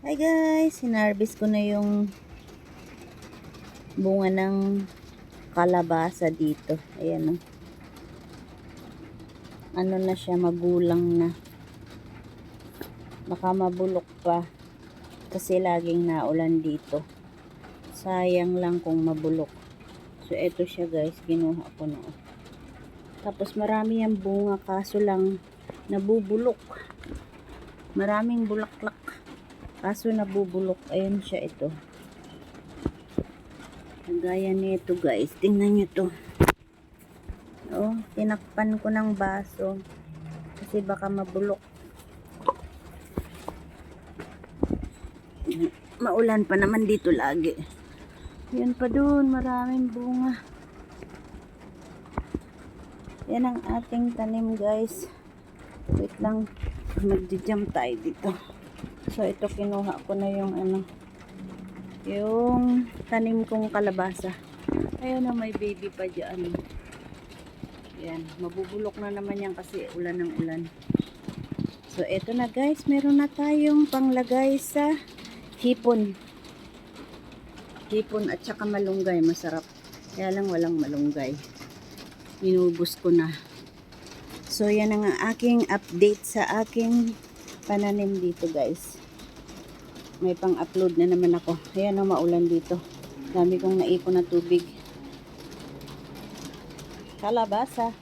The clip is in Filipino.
Hi guys, sinarbis ko na yung bunga ng kalabasa dito. Ayan o. Ano na siya, magulang na. Baka mabulok pa. Kasi laging naulan dito. Sayang lang kung mabulok. So, eto siya guys, kinuha ko na. Tapos marami yung bunga, kaso lang nabubulok. Maraming bulaklak. Kaso nabubulok. Ayun siya ito. Gaya nito guys. Tingnan nyo to. Oh, tinakpan ko ng baso. Kasi baka mabulok. Maulan pa naman dito lagi. Yan pa doon. Maraming bunga. Yan ang ating tanim guys. Wait lang. Magdi-jump tayo dito. So, ito kinuha ko na yung ano, yung tanim kong kalabasa. Ayan na, may baby pa dyan. Yan, mabubulok na naman yan kasi ulan ng ulan. So, eto na guys, meron na tayong panglagay sa hipon. Hipon at saka malunggay, masarap. Kaya lang walang malunggay. Inubos ko na. So, yan ang aking update sa aking pananim dito guys. May pang-upload na naman ako. Ayan o, maulan dito. Dami kong naipon na tubig. Kalabasa.